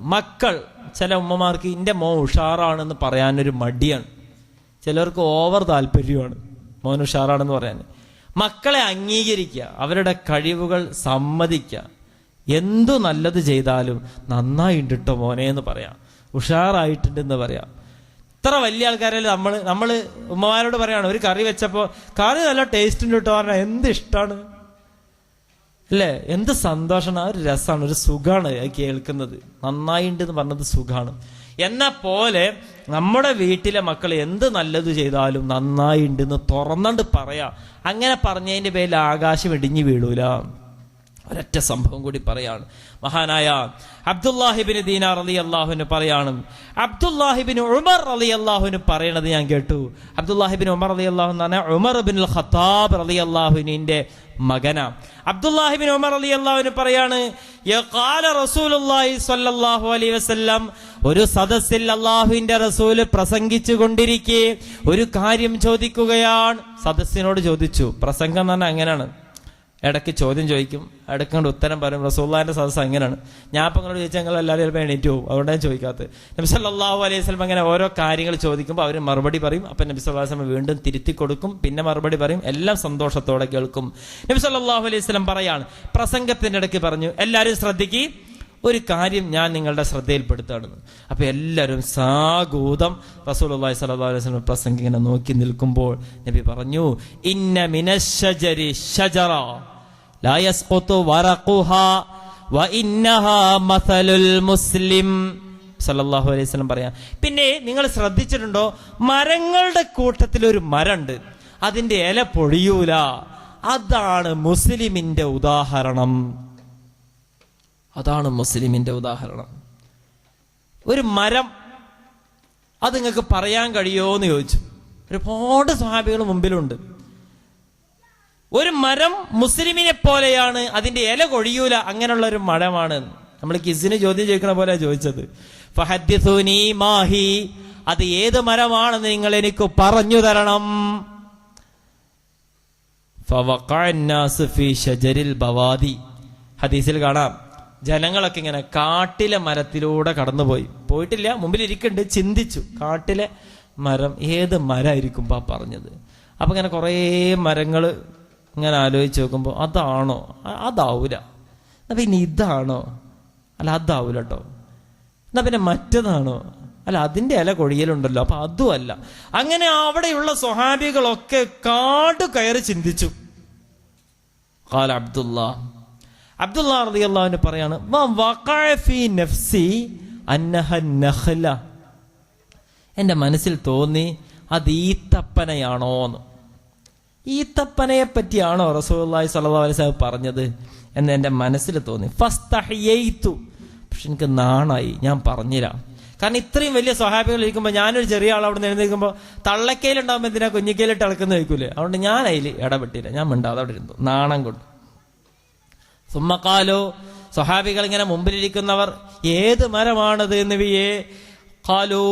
മക്കൾ ചില ഉമ്മമാർക്ക് എന്റെ മോൻ ഉഷാറാണെന്ന് പറയാനൊരു മടിയാണ്. ചിലർക്ക് ഓവർ താല്പര്യമാണ് മോൻ ഉഷാറാണെന്ന് പറയാൻ. മക്കളെ അംഗീകരിക്കുക അവരുടെ കഴിവുകൾ സമ്മതിക്കുക. എന്തു നല്ലത് ചെയ്താലും നന്നായിട്ടുണ്ട് മോനെ എന്ന് പറയാം. ഉഷാറായിട്ടുണ്ടെന്ന് പറയാം. ഇത്ര വലിയ ആൾക്കാരല്ലേ നമ്മൾ നമ്മൾ ഉമ്മമാരോട് പറയാണ് ഒരു കറി വെച്ചപ്പോൾ കറി നല്ല ടേസ്റ്റ് ഉണ്ട് കേട്ടോ പറഞ്ഞാൽ എന്ത് ഇഷ്ടമാണ് അല്ലേ? എന്ത് സന്തോഷമാണ്. ആ ഒരു രസമാണ് ഒരു സുഖമാണ് കേൾക്കുന്നത്. നന്നായിണ്ട് എന്ന് പറഞ്ഞത് സുഖമാണ് എന്ന പോലെ നമ്മുടെ വീട്ടിലെ മക്കൾ എന്ത് നല്ലത് ചെയ്താലും നന്നായിണ്ട് എന്ന് തുറന്നുകൊണ്ട് പറയാം. അങ്ങനെ പറഞ്ഞതിന്റെ പേരിൽ ആകാശം ഇടിഞ്ഞു വീഴൂല. ഒരൊറ്റ സംഭവം കൂടി പറയാണ്. മഹാനായ അബ്ദുല്ലാഹിബിന് ദീനാർ അലി അള്ളാഹുവിന് പറയാണ്. അബ്ദുല്ലാഹിബിന് ഉമർ അലി അള്ളാഹുവിന് പറയണത് ഞാൻ കേട്ടു. അബ്ദുല്ലാഹിബിൻ ഉമർ അലി അള്ളാഹു എന്ന് പറഞ്ഞാൽ ഉമർ ബിൻ ഖത്താബ് അലി അള്ളാഹുവിന്റെ മകന. അബ്ദുല്ലാഹിബിൻ ഉമർ അലി അള്ളാഹുവിന് പറയാണ് അലൈഹി വസല്ലം ഒരു സദസ്സിൽ അള്ളാഹുവിന്റെ റസൂൽ പ്രസംഗിച്ചു കൊണ്ടിരിക്കെ ഒരു കാര്യം ചോദിക്കുകയാണ്. സദസ്സിനോട് ചോദിച്ചു. പ്രസംഗം പറഞ്ഞാൽ അങ്ങനെയാണ്. ഇടയ്ക്ക് ചോദ്യം ചോദിക്കും. ഇടയ്ക്ക് കൊണ്ട് ഉത്തരം പറയും. റസൂള്ളാന്റെ സദസ്സ് അങ്ങനെയാണ്. ഞാൻ അപ്പം അങ്ങോട്ട് ചോദിച്ചാൽ ഞങ്ങൾ എല്ലാവരും ചിലപ്പോൾ എണീറ്റ് പോകും. അതുകൊണ്ട് ഞാൻ ചോദിക്കാത്തത്. നബി സല്ലല്ലാഹു അലൈഹി സ്വലം അങ്ങനെ ഓരോ കാര്യങ്ങൾ ചോദിക്കുമ്പോൾ അവർ മറുപടി പറയും. അപ്പം നബി സല്ലല്ലാഹു അലൈഹി വീണ്ടും തിരുത്തി കൊടുക്കും. പിന്നെ മറുപടി പറയും. എല്ലാം സന്തോഷത്തോടെ കേൾക്കും. നബി സല്ലല്ലാഹു അലൈഹി സ്വലം പറയാണ്. പ്രസംഗത്തിന്റെ ഇടയ്ക്ക് പറഞ്ഞു എല്ലാവരും ശ്രദ്ധിക്കി. ഒരു കാര്യം ഞാൻ നിങ്ങളുടെ ശ്രദ്ധയിൽപ്പെടുത്തുകയാണ്. അപ്പൊ എല്ലാവരും സാഗൂതം സ്വല്ലല്ലാഹു അലൈഹി വസല്ലം പ്രസംഗിങ്ങനെ നോക്കി നിൽക്കുമ്പോൾ നബി പറഞ്ഞു ഇന്ന മിനശരി ഷജറ മുസ്ലിം അലൈഹി പിന്നെ നിങ്ങൾ ശ്രദ്ധിച്ചിട്ടുണ്ടോ? മരങ്ങളുടെ കൂട്ടത്തിൽ ഒരു മരമുണ്ട്. അതിന്റെ ഇല പൊഴിയൂല. അതാണ് മുസ്ലിമിന്റെ ഉദാഹരണം. അതാണ് മുസ്ലിമിന്റെ ഉദാഹരണം. ഒരു മരം അത് നിങ്ങൾക്ക് പറയാൻ കഴിയുമോ എന്ന് ചോദിച്ചു. ഒരുപാട് സ്വാഭാവികൾ മുമ്പിലുണ്ട്. ഒരു മരം മുസ്ലിമിനെ പോലെയാണ് അതിന്റെ ഇല കൊഴിയൂല അങ്ങനെയുള്ള ഒരു മരമാണ്. നമ്മൾ കിസിന് ചോദ്യം ചോദിക്കണ പോലെ ചോദിച്ചത്. ഫഹദ്ദിഥൂനി മാഹി അത് ഏത് മരമാണെന്ന് നിങ്ങൾ എനിക്ക് പറഞ്ഞു തരണം. ഹദീസിൽ കാണാം ജനങ്ങളൊക്കെ ഇങ്ങനെ കാട്ടിലെ മരത്തിലൂടെ കടന്നുപോയി. പോയിട്ടില്ല മുമ്പിൽ ഇരിക്കുന്നുണ്ട് ചിന്തിച്ചു. കാട്ടിലെ മരം ഏത് മരമായിരിക്കും പറഞ്ഞത്? അപ്പൊ ഇങ്ങനെ കുറേ മരങ്ങൾ ഇങ്ങനെ ആലോചിച്ച് നോക്കുമ്പോൾ അതാണോ? അതാവൂല. എന്നാ പിന്നെ ഇതാണോ? അല്ല അതാവൂല കേട്ടോ എന്നാ പിന്നെ മറ്റതാണോ? അല്ല അതിന്റെ ഇല കൊഴിയലുണ്ടല്ലോ അപ്പം അതുമല്ല അങ്ങനെ അവിടെയുള്ള സ്വഹാബികളൊക്കെ കാട് കയറി ചിന്തിച്ചു. കാല അബ്ദുല്ല. അബ്ദുല്ല റതി പറയാണ് എന്റെ മനസ്സിൽ തോന്നി അത് ഈത്തപ്പനയാണോന്ന്. ഈത്തപ്പനയെ പറ്റിയാണോ സ്വല്ലല്ലാഹു അലൈഹി വസല്ലം പറഞ്ഞത് എന്ന് എന്റെ മനസ്സിൽ തോന്നി. ഫസ്തു പക്ഷെ എനിക്ക് നാണായി. ഞാൻ പറഞ്ഞുതരാം കാരണം ഇത്രയും വലിയ സ്വഹാബികൾ ഇരിക്കുമ്പോൾ ഞാനൊരു ചെറിയ ആൾ അവിടെ നിന്ന് എഴുന്നേൽക്കുമ്പോൾ തള്ളക്കയിലുണ്ടാകുമ്പോൾ എന്തിനാ കുഞ്ഞിക്കയിലിട്ട് ഇളക്കുന്ന വയ്ക്കൂലേ അതുകൊണ്ട് ഞാൻ അതിൽ ഇടപെട്ടില്ല. ഞാൻ മിണ്ടാതെ അവിടെ ഇരുന്നു. നാണം കൊണ്ട്. സുമ്മക്കാലോ സ്വഹാബികൾ ഇങ്ങനെ മുമ്പിലിരിക്കുന്നവർ ഏത് മരമാണത് എന്ന് വിയേ ഖാലൂ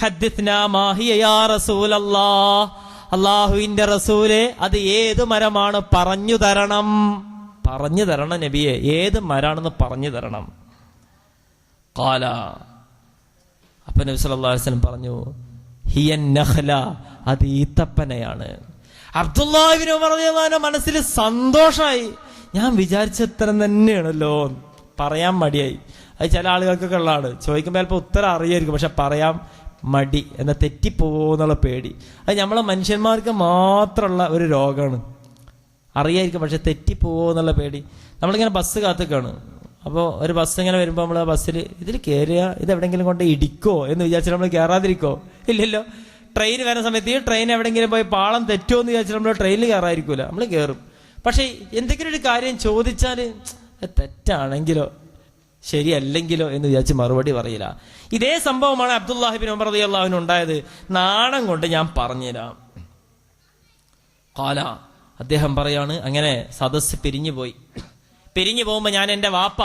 ഹദ്ദിസ്ന മാഹിയ റസൂലല്ലാഹ്. അള്ളാഹുവിന്റെ റസൂലെ അത് ഏത് മരമാണ് പറഞ്ഞു തരണം? പറഞ്ഞു തരണം നബിയെ ഏത് മരാണെന്ന് പറഞ്ഞു തരണം? കാല. അപ്പൊ നബി വസല്ലം പറഞ്ഞു ഹിയൻ നഹ്ല അത് ഈത്തപ്പനയാണ്. അബ്ദുല്ലാഹിബിന് അൻഹു മനസ്സിൽ സന്തോഷമായി ഞാൻ വിചാരിച്ച വിചാരിച്ചത്ര തന്നെയാണല്ലോ. പറയാൻ മടിയായി. അത് ചില ആളുകൾക്കൊക്കെ ഉള്ളതാണ്. ചോദിക്കുമ്പോൾ ചിലപ്പോൾ ഉത്തരം അറിയായിരിക്കും പക്ഷെ പറയാൻ മടി എന്ന തെറ്റിപ്പോന്നുള്ള പേടി. അത് നമ്മളെ മനുഷ്യന്മാർക്ക് മാത്രമുള്ള ഒരു രോഗമാണ്. അറിയായിരിക്കും പക്ഷെ തെറ്റിപ്പോന്നുള്ള പേടി. നമ്മളിങ്ങനെ ബസ് കാത്തുക്കാണ്. അപ്പോൾ ഒരു ബസ് ഇങ്ങനെ വരുമ്പോൾ നമ്മൾ ആ ബസ്സിൽ ഇതിൽ കയറുക ഇത് എവിടെയെങ്കിലും കൊണ്ട് ഇടിക്കോ? എന്ന് വിചാരിച്ചിട്ട് നമ്മൾ കയറാതിരിക്കോ ഇല്ലല്ലോ. ട്രെയിൻ വരുന്ന സമയത്ത് ഈ ട്രെയിൻ എവിടെയെങ്കിലും പോയി പാളം തെറ്റോ എന്ന് വിചാരിച്ചാൽ നമ്മൾ ട്രെയിനിൽ കയറാതിരിക്കൂല നമ്മൾ കയറും പക്ഷേ എന്തെങ്കിലും ഒരു കാര്യം ചോദിച്ചാൽ തെറ്റാണെങ്കിലോ? ശരിയല്ലെങ്കിലോ എന്ന് വിചാരിച്ച് മറുപടി പറയില്ല. ഇതേ സംഭവമാണ് അബ്ദുല്ലാഹിബിൻ ഉമർ അലി അള്ളാഹുവിന് ഉണ്ടായത്. നാണം കൊണ്ട് ഞാൻ പറഞ്ഞുതരാം. കാല അദ്ദേഹം പറയാണ് അങ്ങനെ സദസ്സ് പിരിഞ്ഞു പോയി പിരിഞ്ഞു പോകുമ്പോൾ ഞാൻ എന്റെ വാപ്പ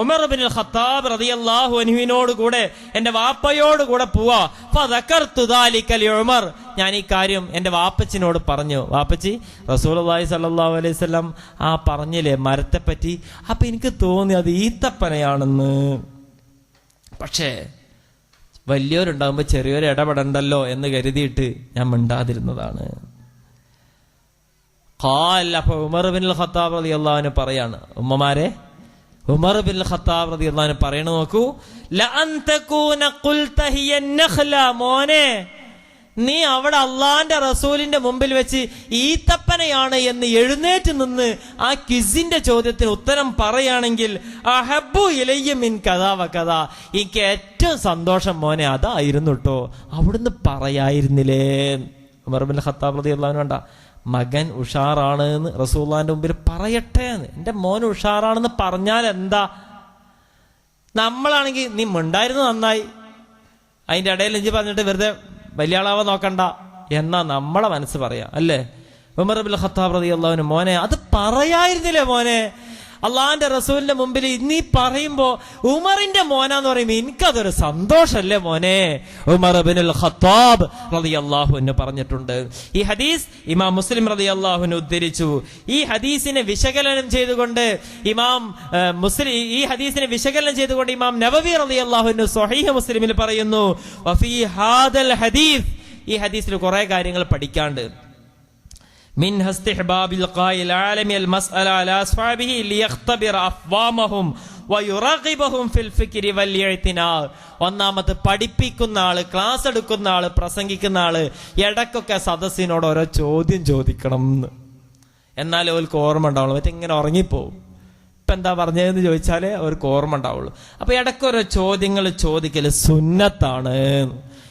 ഉമർ ബിൻ ഖത്താബ് റതിയല്ലാഹു അനുവിനോട് കൂടെ എന്റെ വാപ്പയോട് കൂടെ പോവാ. ഫദക്കർതു ദാലിക ലി ഉമർ. ഞാൻ ഈ കാര്യം എന്റെ വാപ്പച്ചിനോട് പറഞ്ഞു. വാപ്പച്ചി റസൂലുള്ളാഹി സ്വല്ലല്ലാഹു അലൈഹി വസല്ലം ആ പറഞ്ഞില്ലേ മരത്തെ പറ്റി അപ്പൊ എനിക്ക് തോന്നി അത് ഈത്തപ്പനയാണെന്ന്. പക്ഷേ വലിയവരുണ്ടാകുമ്പോൾ ചെറിയൊരു ഇടപെടണ്ടല്ലോ എന്ന് കരുതിയിട്ട് ഞാൻ മിണ്ടാതിരുന്നതാണ്. ഖാൽ അപ്പൊ ഉമർ ബിൻ ഖത്താബ് റതി അള്ളാഹുവിന് പറയാണ്. ഉമ്മമാരെ ഉമർ ബിൻ ഖത്താബ് റതി അള്ളാഹുവിന് പറയണ നോക്കൂ. മോനെ നീ അവിടെ അള്ളാന്റെ റസൂലിന്റെ മുമ്പിൽ വെച്ച് ഈത്തപ്പനയാണ് എന്ന് എഴുന്നേറ്റ് നിന്ന് ആ കിസിന്റെ ചോദ്യത്തിന് ഉത്തരം പറയുകയാണെങ്കിൽ അഹബു ഇലയ്യ മിൻ കഥാ വ കഥ. എനിക്ക് ഏറ്റവും സന്തോഷം മോനെ അതായിരുന്നു കേട്ടോ അവിടുന്ന് പറയായിരുന്നില്ലേ? ഉമർ ബിൻ ഖത്താബ് റതി അള്ളാഹുവിന് വേണ്ട. മകൻ ഉഷാറാണ് എന്ന് റസൂള്ളാന്റെ മുമ്പിൽ പറയട്ടെ എന്ന്. എന്റെ മോൻ ഉഷാറാണെന്ന് പറഞ്ഞാൽ എന്താ? നമ്മളാണെങ്കിൽ നീ മിണ്ടായിരുന്നു നന്നായി. അതിന്റെ ഇടയിൽ ഇഞ്ചി പറഞ്ഞിട്ട് വെറുതെ വലിയ ആളാവാൻ നോക്കണ്ട. എന്നാ നമ്മളെ മനസ്സ് പറയാം. അല്ലേ? ഉമർ അബുൽ ഖത്താബ് റതി അള്ളാഹുവിന് മോനെ അത് പറയായിരുന്നില്ലേ മോനെ? അള്ളാഹിന്റെ റസൂലിന്റെ മുമ്പിൽ ഇനി പറയുമ്പോ ഉമറിന്റെ മോനാന്ന് പറയുമ്പോ എനിക്കതൊരു സന്തോഷല്ലേ മോനെ? ഉമർ ബിൻ ഖത്താബ് റതി അള്ളാഹുവിന് പറഞ്ഞിട്ടുണ്ട്. ഈ ഹദീസ് ഇമാം മുസ്ലിം റതി അള്ളാഹുവിന് ഉദ്ധരിച്ചു. ഈ ഹദീസിനെ വിശകലനം ചെയ്തുകൊണ്ട് ഇമാം മുസ്ലിം ഈ ഹദീസിനെ വിശകലനം ചെയ്തുകൊണ്ട് ഇമാം നവവി റതി അള്ളാഹുവിന് സ്വഹീഹ മുസ്ലിമിൽ പറയുന്നു വഫീ ഹാദൽ ഹദീസ്. ഈ ഹദീസിൽ കുറെ കാര്യങ്ങൾ പഠിക്കാണ്ട്. منها استحباب القاء العالم المسألة على أصحابه ليختبر أفوامهم ويرغبهم في الفكر والاعتناء ഒന്നാമത് പഠിപ്പിക്കുന്ന ആള് ക്ലാസ് എടുക്കുന്ന ആള് പ്രസംഗിക്കുന്ന ആള് ഇടക്കൊക്കെ സദസ്സിനോട് ഓരോ ചോദ്യം ചോദിക്കണം എന്ന് എന്നാലേ അവർക്ക് ഓർമ്മ ഉണ്ടാവുള്ളൂ മറ്റേ ഇങ്ങനെ ഉറങ്ങിപ്പോവും ഇപ്പൊ എന്താ പറഞ്ഞതെന്ന് ചോദിച്ചാലേ അവർക്ക് ഓർമ്മ ഉണ്ടാവുള്ളൂ അപ്പൊ ഇടയ്ക്ക് ഓരോ ചോദ്യങ്ങൾ ചോദിക്കല് സുന്നത്താണ്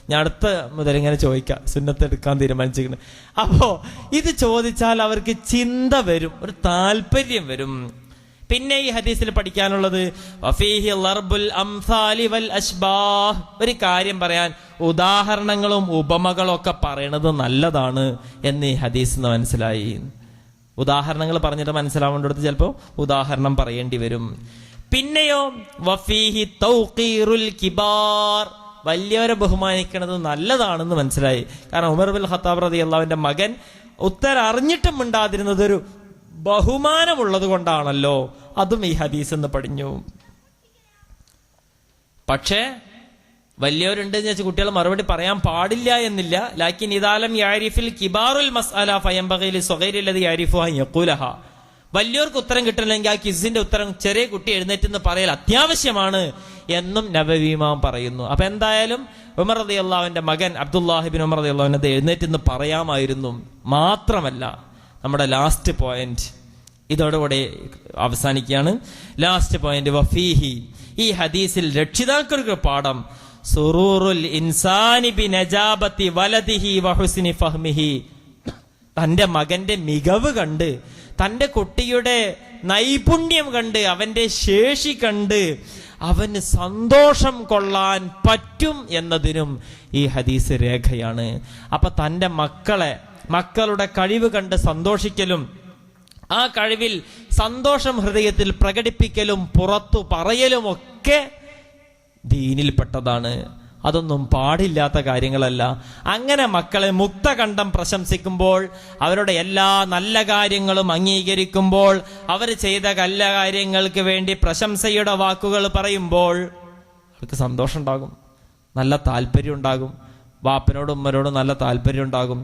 ഞാൻ അടുത്ത മുതൽ ഇങ്ങനെ ചോദിക്കാം. സുന്നത്ത് എടുക്കാൻ തീരുമാനിച്ചിരിക്കുന്നു. അപ്പോ ഇത് ചോദിച്ചാൽ അവർക്ക് ചിന്ത വരും ഒരു താല്പര്യം വരും. പിന്നെ ഈ ഹദീസിൽ പഠിക്കാനുള്ളത് ഒരു കാര്യം പറയാൻ ഉദാഹരണങ്ങളും ഉപമകളും ഒക്കെ പറയണത് നല്ലതാണ് എന്ന് ഈ ഹദീസ് നിന്ന് മനസ്സിലായി. ഉദാഹരണങ്ങൾ പറഞ്ഞിട്ട് മനസ്സിലാവേണ്ടടുത്ത് ചിലപ്പോൾ ഉദാഹരണം പറയേണ്ടി വരും. പിന്നെയോ വഫീഹി തൗഖീറുൽ കിബാർ. വലിയവരെ ബഹുമാനിക്കുന്നത് നല്ലതാണെന്ന് മനസ്സിലായി. കാരണം ഉമർ ബിൻ ഖത്താബ് റതി അള്ളാവിന്റെ മകൻ ഉത്തരം അറിഞ്ഞിട്ടും മിണ്ടാതിരുന്നത് ഒരു ബഹുമാനമുള്ളത് കൊണ്ടാണല്ലോ. അതും ഈ ഹദീസ് എന്ന് പഠിഞ്ഞു. പക്ഷേ വലിയവരുണ്ട് എന്ന് വെച്ചാൽ കുട്ടികൾ മറുപടി പറയാൻ പാടില്ല എന്നില്ല. ലാക്കിൻ ഇതാലം യാരിഫിൽ കിബാറുൽ മസ്അല ഫയംബഗയിൽ സ്വകൈരില്ലത് യാരിഫു യക്കൂലഹ വലിയവർക്ക് ഉത്തരം കിട്ടണമെങ്കിൽ ആ കിസിന്റെ ഉത്തരം ചെറിയ കുട്ടി എഴുന്നേറ്റ് എന്ന് പറയൽ അത്യാവശ്യമാണ് എന്നും നബവീമാം പറയുന്നു. അപ്പൊ എന്തായാലും ഉമർ റതി അള്ളാഹുവിന്റെ മകൻ അബ്ദുല്ലാഹിബിൻ ഉമർ റതി അള്ളാഹുവിനെ അത് എഴുന്നേറ്റ് എന്ന് പറയാമായിരുന്നു മാത്രമല്ല നമ്മുടെ ലാസ്റ്റ് പോയിന്റ് ഇതോടുകൂടെ അവസാനിക്കുകയാണ്. ലാസ്റ്റ് പോയിന്റ് വഫീഹി ഈ ഹദീസിൽ രക്ഷിതാക്കൾക്ക് പാഠം സുറൂറുൽ ഇൻസാനി ബി നജാബത്തി വലദിഹി വഹുസ്നി ഫഹ്മിഹി. തന്റെ മകന്റെ മികവ് കണ്ട് തന്റെ കുട്ടിയുടെ നൈപുണ്യം കണ്ട് അവന്റെ ശേഷി കണ്ട് അവന് സന്തോഷം കൊള്ളാൻ പറ്റും എന്നതിനും ഈ ഹദീസ് രേഖയാണ്. അപ്പൊ തന്റെ മക്കളെ മക്കളുടെ കഴിവ് കണ്ട് സന്തോഷിക്കലും ആ കഴിവിൽ സന്തോഷം ഹൃദയത്തിൽ പ്രകടിപ്പിക്കലും പുറത്തു പറയലും ഒക്കെ ദീനിൽപ്പെട്ടതാണ്. അതൊന്നും പാടില്ലാത്ത കാര്യങ്ങളല്ല. അങ്ങനെ മക്കളെ മുക്തകണ്ഠം പ്രശംസിക്കുമ്പോൾ അവരുടെ എല്ലാ നല്ല കാര്യങ്ങളും അംഗീകരിക്കുമ്പോൾ അവർ ചെയ്ത നല്ല കാര്യങ്ങൾക്ക് വേണ്ടി പ്രശംസയുടെ വാക്കുകൾ പറയുമ്പോൾ അവർക്ക് സന്തോഷം ഉണ്ടാകും നല്ല താല്പര്യം ഉണ്ടാകും വാപ്പനോടും ഉമ്മനോടും നല്ല താല്പര്യം ഉണ്ടാകും